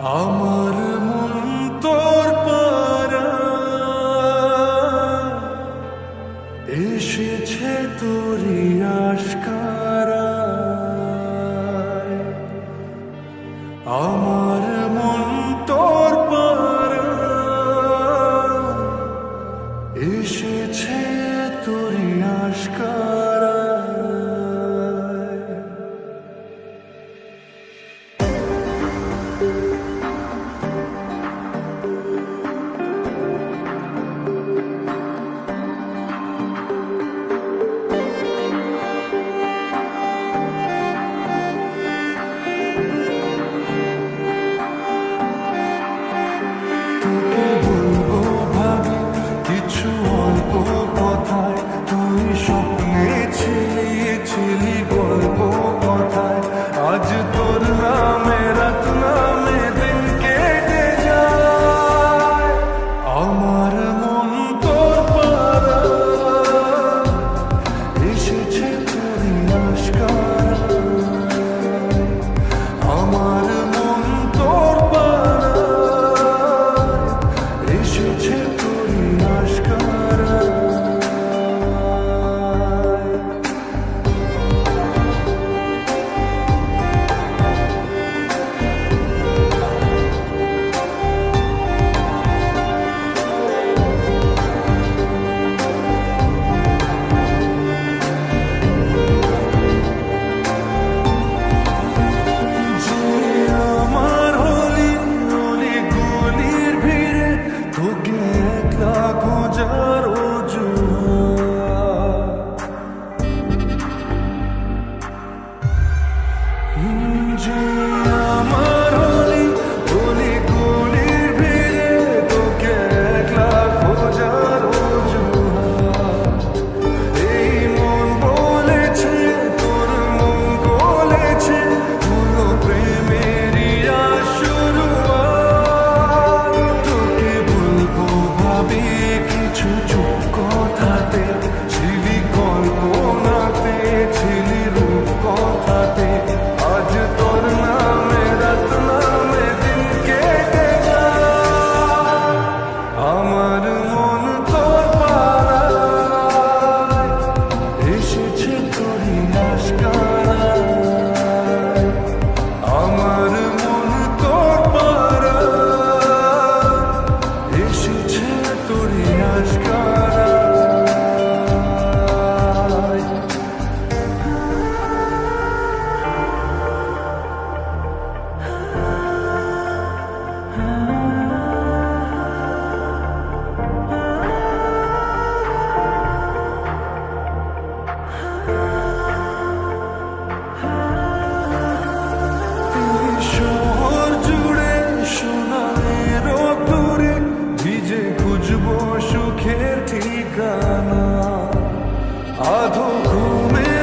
আমার মন তোর পারা এসেছে তোরি আশকারা আমার তোকে বলব ভাবি? কিছু অল্প কথায় তুই স্বপ্নে ছিলিয়ে ছিলি খুঁজবো সুখের ঠিকানা। আধো ঘুমের